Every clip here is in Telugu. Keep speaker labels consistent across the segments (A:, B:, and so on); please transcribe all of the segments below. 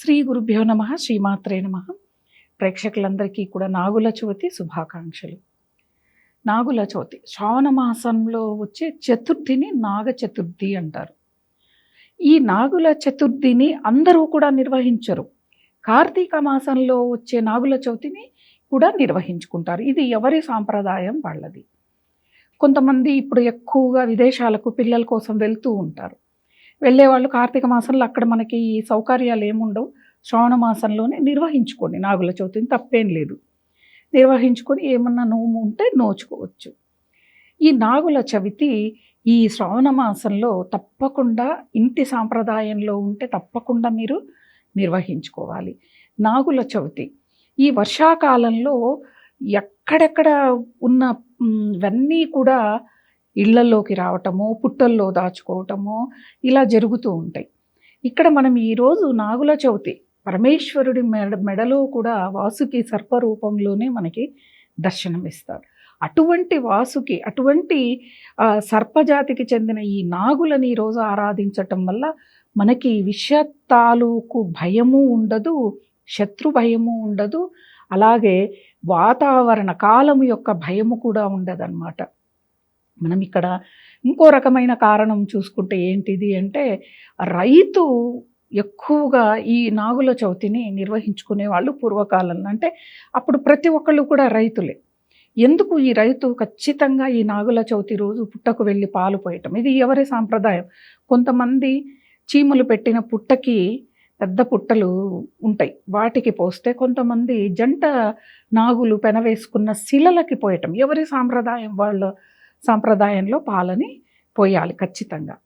A: శ్రీ గురుభ్యో నమ శ్రీమాత్రే నమ. ప్రేక్షకులందరికీ కూడా నాగుల చవితి శుభాకాంక్షలు. నాగుల చవితి శ్రావణ మాసంలో వచ్చే చతుర్థిని నాగ చతుర్థి అంటారు. ఈ నాగుల చతుర్థిని అందరూ కూడా నిర్వహించరు. కార్తీక మాసంలో వచ్చే నాగుల చవితిని కూడా నిర్వహించుకుంటారు. ఇది ఎవరి సాంప్రదాయం వాళ్ళది. కొంతమంది ఇప్పుడు ఎక్కువగా విదేశాలకు పిల్లల కోసం వెళ్తూ ఉంటారు. వెళ్ళేవాళ్ళు కార్తీక మాసంలో అక్కడ మనకి ఈ సౌకర్యాలు ఏముండవు. శ్రావణ మాసంలోనే నిర్వహించుకోండి. నాగుల చవితిని తప్పేం లేదు. నిర్వహించుకొని ఏమన్నా నోము ఉంటే నోచుకోవచ్చు. ఈ నాగుల చవితి ఈ శ్రావణ మాసంలో తప్పకుండా ఇంటి సాంప్రదాయంలో ఉంటే తప్పకుండా మీరు నిర్వహించుకోవాలి. నాగుల చవితి ఈ వర్షాకాలంలో ఎక్కడెక్కడ ఉన్న ఇవన్నీ కూడా ఇళ్ళలోకి రావటము పుట్టల్లో దాచుకోవటము ఇలా జరుగుతూ ఉంటాయి. ఇక్కడ మనం ఈరోజు నాగుల చవితి పరమేశ్వరుడి మెడ మెడలో కూడా వాసుకి సర్పరూపంలోనే మనకి దర్శనమిస్తాడు అటువంటి వాసుకి అటువంటి సర్పజాతికి చెందిన ఈ నాగులని ఈరోజు ఆరాధించటం వల్ల మనకి విష తాలూకు భయము ఉండదు శత్రు భయము ఉండదు అలాగే వాతావరణ కాలము యొక్క భయము కూడా ఉండదన్నమాట. మనం ఇక్కడ ఇంకో రకమైన కారణం చూసుకుంటే ఏంటిది అంటే రైతు ఎక్కువగా ఈ నాగుల చవితిని నిర్వహించుకునే వాళ్ళు పూర్వకాలంలో. అంటే అప్పుడు ప్రతి ఒక్కళ్ళు కూడా రైతులే. ఎందుకు ఈ రైతు ఖచ్చితంగా ఈ నాగుల చవితి రోజు పుట్టకు వెళ్ళి పాలు పోయటం? ఇది ఎవరి సాంప్రదాయం? కొంతమంది చీమలు పెట్టిన పుట్టకి పెద్ద పుట్టలు ఉంటాయి. వాటికి పోస్తే కొంతమంది జంట నాగులు పెనవేసుకున్న శిలలకి పోయటం. ఎవరి సాంప్రదాయం వాళ్ళ సాంప్రదాయంలో పాలని పోయాలి ఖచ్చితంగా.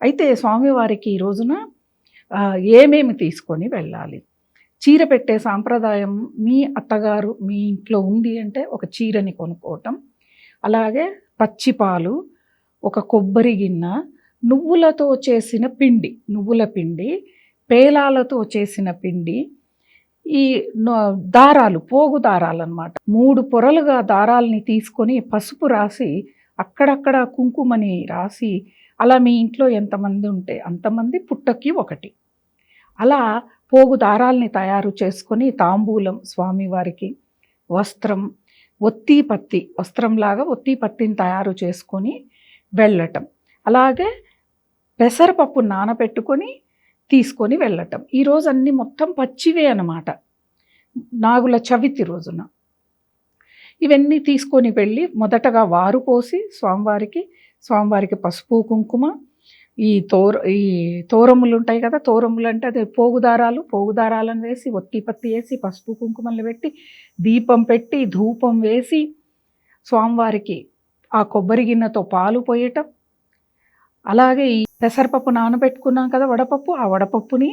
A: అయితే స్వామివారికి ఈ రోజున ఏమేమి తీసుకొని వెళ్ళాలి? చీర పెట్టే సాంప్రదాయం మీ అత్తగారు మీ ఇంట్లో ఉంది అంటే ఒక చీరని కొనుక్కోవటం అలాగే పచ్చిపాలు ఒక కొబ్బరి గిన్నె నువ్వులతో చేసిన పిండి నువ్వుల పిండి పేలాలతో చేసిన పిండి ఈ దారాలు పోగు దారాలు అన్నమాట మూడు పొరలుగా దారాలని తీసుకొని పసుపు రాసి అక్కడక్కడ కుంకుమని రాసి అలా మీ ఇంట్లో ఎంతమంది ఉంటే అంతమంది పుట్టకి ఒకటి. అలా పోగు దారాల్ని తయారు చేసుకొని తాంబూలం స్వామివారికి వస్త్రం ఒత్తి పత్తి వస్త్రంలాగా ఒత్తి పత్తిని తయారు చేసుకొని వెళ్ళటం. అలాగే పెసరపప్పు నానబెట్టుకొని తీసుకొని వెళ్ళటం. ఈరోజు అన్నీ మొత్తం పచ్చివే అన్నమాట. నాగుల చవితి రోజున. ఇవన్నీ తీసుకొని వెళ్ళి మొదటగా వారు పోసి స్వామివారికి స్వామివారికి పసుపు కుంకుమ ఈ తోర ఈ తోరములు ఉంటాయి కదా తోరములు అంటే అదే పోగుదారాలు పోగుదారాలను వేసి ఒత్తి పత్తి వేసి పసుపు కుంకుమలు పెట్టి దీపం పెట్టి ధూపం వేసి స్వామివారికి ఆ కొబ్బరి గిన్నెతో పాలు పోయటం. అలాగే ఈ పెసరపప్పు నానబెట్టుకున్నాం కదా వడపప్పు ఆ వడపప్పుని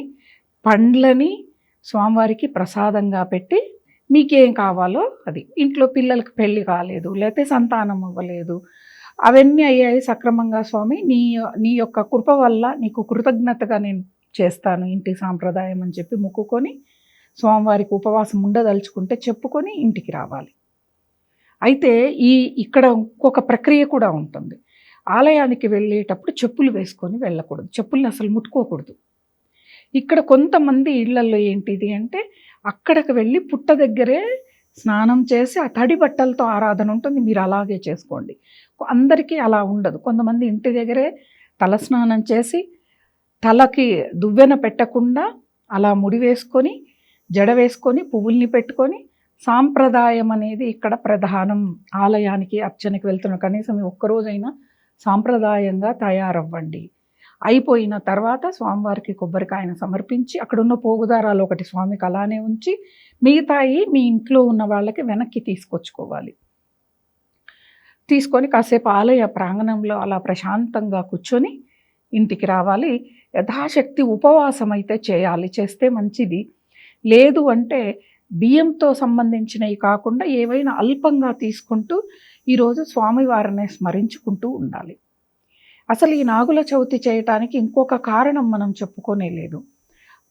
A: పండ్లని స్వామివారికి ప్రసాదంగా పెట్టి మీకేం కావాలో అది. ఇంట్లో పిల్లలకు పెళ్ళి కాలేదు లేకపోతే సంతానం అవ్వలేదు. అవన్నీ అయ్యాయి సక్రమంగా స్వామి. నీ నీ యొక్క కృప వల్ల నీకు కృతజ్ఞతగా నేను చేస్తాను ఇంటి సాంప్రదాయం అని చెప్పి మొక్కుకొని స్వామివారికి ఉపవాసం ఉండదలుచుకుంటే చెప్పుకొని ఇంటికి రావాలి. అయితే ఈ ఇక్కడ ఇంకొక ప్రక్రియ కూడా ఉంటుంది. ఆలయానికి వెళ్ళేటప్పుడు చెప్పులు వేసుకొని వెళ్ళకూడదు. చెప్పుల్ని అసలు ముట్టుకోకూడదు. ఇక్కడ కొంతమంది ఇళ్ళలో ఏంటిది అంటే అక్కడికి వెళ్ళి పుట్ట దగ్గరే స్నానం చేసి ఆ తడి బట్టలతో ఆరాధన ఉంటుంది. మీరు అలాగే చేసుకోండి. అందరికీ అలా ఉండదు. కొంతమంది ఇంటి దగ్గరే తల స్నానం చేసి తలకి దువ్వెన పెట్టకుండా అలా ముడి వేసుకొని జడ వేసుకొని పువ్వుల్ని పెట్టుకొని సాంప్రదాయం అనేది ఇక్కడ ప్రధానం. ఆలయానికి అర్చనకి వెళ్తున్న కనీసం ఒక్కరోజైనా సాంప్రదాయంగా తయారవ్వండి. అయిపోయిన తర్వాత స్వామివారికి కొబ్బరికాయను సమర్పించి అక్కడున్న పోగుదారాలు ఒకటి స్వామికి అలానే ఉంచి మిగతాయి మీ ఇంట్లో ఉన్న వాళ్ళకి వెనక్కి తీసుకొచ్చుకోవాలి. తీసుకొని కాసేపు ఆలయ ప్రాంగణంలో అలా ప్రశాంతంగా కూర్చొని ఇంటికి రావాలి. యథాశక్తి ఉపవాసం అయితే చేయాలి. చేస్తే మంచిది. లేదు అంటే బియ్యంతో సంబంధించినవి కాకుండా ఏవైనా అల్పంగా తీసుకుంటూ ఈరోజు స్వామివారిని స్మరించుకుంటూ ఉండాలి. అసలు ఈ నాగుల చవితి చేయటానికి ఇంకొక కారణం మనం చెప్పుకోనే లేదు.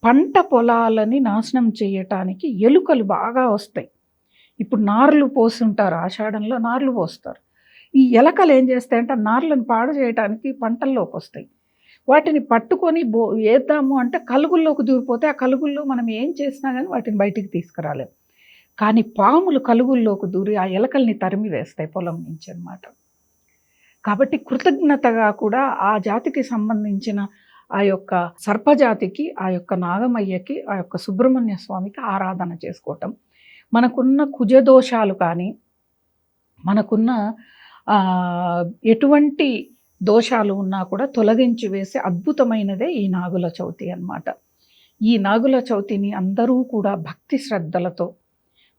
A: పంట పొలాలని నాశనం చేయటానికి ఎలుకలు బాగా వస్తాయి. ఇప్పుడు నార్లు పోస్తుంటారు ఆషాఢంలో నార్లు పోస్తారు. ఈ ఎలకలు ఏం చేస్తాయంటే నార్లను పాడు చేయడానికి పంటల్లోకి వస్తాయి. వాటిని పట్టుకొని బో వేద్దాము అంటే కలుగుల్లోకి దూరిపోతే ఆ కలుగుల్లో మనం ఏం చేసినా కానీ వాటిని బయటికి తీసుకురాలేం. కానీ పాములు కలుగుల్లోకి దూరి ఆ ఎలకల్ని తరిమి వేస్తాయి పొలం నుంచి అన్నమాట. కాబట్టి కృతజ్ఞతగా కూడా ఆ జాతికి సంబంధించిన ఆ యొక్క సర్పజాతికి ఆ యొక్క నాగమయ్యకి ఆ యొక్క సుబ్రహ్మణ్య స్వామికి ఆరాధన చేసుకోవటం. మనకున్న కుజదోషాలు కానీ మనకున్న ఎటువంటి దోషాలు ఉన్నా కూడా తొలగించి వేసే అద్భుతమైనదే ఈ నాగుల చవితి అన్నమాట. ఈ నాగుల చవితిని అందరూ కూడా భక్తి శ్రద్ధలతో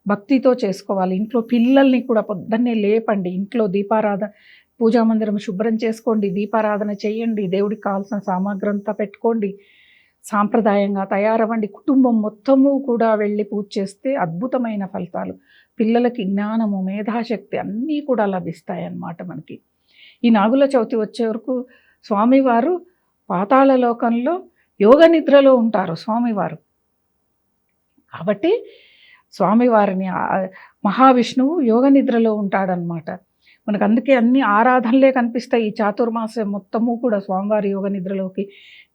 A: భక్తితో చేసుకోవాలి. ఇంట్లో పిల్లల్ని కూడా పొద్దున్నే లేపండి. ఇంట్లో దీపారాధన పూజా మందిరం శుభ్రం చేసుకోండి దీపారాధన చేయండి దేవుడికి కావాల్సిన సామాగ్రి అంతా పెట్టుకోండి సాంప్రదాయంగా తయారవ్వండి. కుటుంబం మొత్తము కూడా వెళ్ళి పూజ చేస్తే అద్భుతమైన ఫలితాలు. పిల్లలకి జ్ఞానము మేధాశక్తి అన్నీ కూడా లభిస్తాయి అన్నమాట మనకి. ఈ నాగుల చవితి వచ్చే వరకు స్వామివారు పాతాళ లోకంలో యోగ నిద్రలో ఉంటారు స్వామివారు. కాబట్టి స్వామివారిని మహావిష్ణువు యోగ నిద్రలో ఉంటాడనమాట మనకు అందుకే అన్ని ఆరాధనలే కనిపిస్తాయి. ఈ చాతుర్మాసం మొత్తము కూడా స్వామివారి యోగ నిద్రలోకి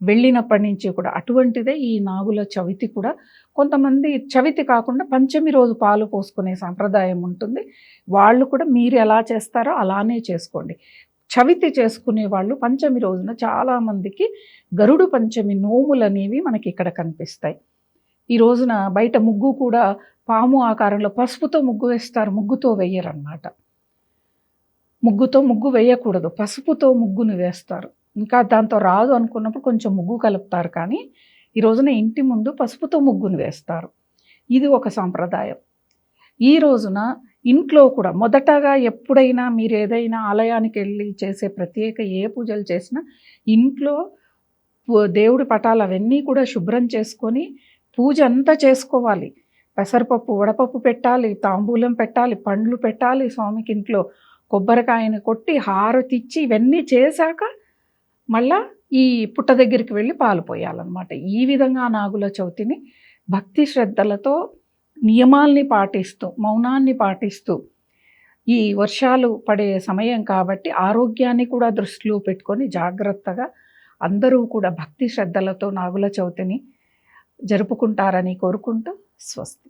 A: వెళ్ళినప్పటి నుంచి కూడా అటువంటిదే ఈ నాగుల చవితి కూడా. కొంతమంది చవితి కాకుండా పంచమి రోజు పాలు పోసుకునే సాంప్రదాయం ఉంటుంది. వాళ్ళు కూడా మీరు ఎలా చేస్తారో అలానే చేసుకోండి. చవితి చేసుకునే వాళ్ళు పంచమి రోజున చాలామందికి గరుడు పంచమి నోములు అనేవి మనకి ఇక్కడ కనిపిస్తాయి. ఈ రోజున బయట ముగ్గు కూడా పాము ఆకారంలో పసుపుతో ముగ్గు వేస్తారు. ముగ్గుతో వేయరన్నమాట. ముగ్గుతో ముగ్గు వేయకూడదు. పసుపుతో ముగ్గును వేస్తారు. ఇంకా దాంతో రాదు అనుకున్నప్పుడు కొంచెం ముగ్గు కలుపుతారు కానీ ఈ రోజున ఇంటి ముందు పసుపుతో ముగ్గును వేస్తారు. ఇది ఒక సాంప్రదాయం. ఈ రోజున ఇంట్లో కూడా మొదటగా ఎప్పుడైనా మీరు ఏదైనా ఆలయానికి వెళ్ళి చేసే ప్రత్యేక ఏ పూజలు చేసినా ఇంట్లో దేవుడి పటాలు అవన్నీ కూడా శుభ్రం చేసుకొని పూజ అంతా చేసుకోవాలి. పెసరపప్పు వడపప్పు పెట్టాలి తాంబూలం పెట్టాలి పండ్లు పెట్టాలి స్వామికి ఇంట్లో. కొబ్బరికాయని కొట్టి హారతిచ్చి ఇవన్నీ చేశాక మళ్ళా ఈ పుట్ట దగ్గరికి వెళ్ళి పాలు పోయాలన్నమాట. ఈ విధంగా నాగుల చవితిని భక్తి శ్రద్ధలతో నియమాల్ని పాటిస్తూ మౌనాన్ని పాటిస్తూ ఈ వర్షాలు పడే సమయం కాబట్టి ఆరోగ్యాన్ని కూడా దృష్టిలో పెట్టుకొని జాగ్రత్తగా అందరూ కూడా భక్తి శ్రద్ధలతో నాగుల చవితిని జరుపుకుంటారని కోరుకుంటూ స్వస్తి.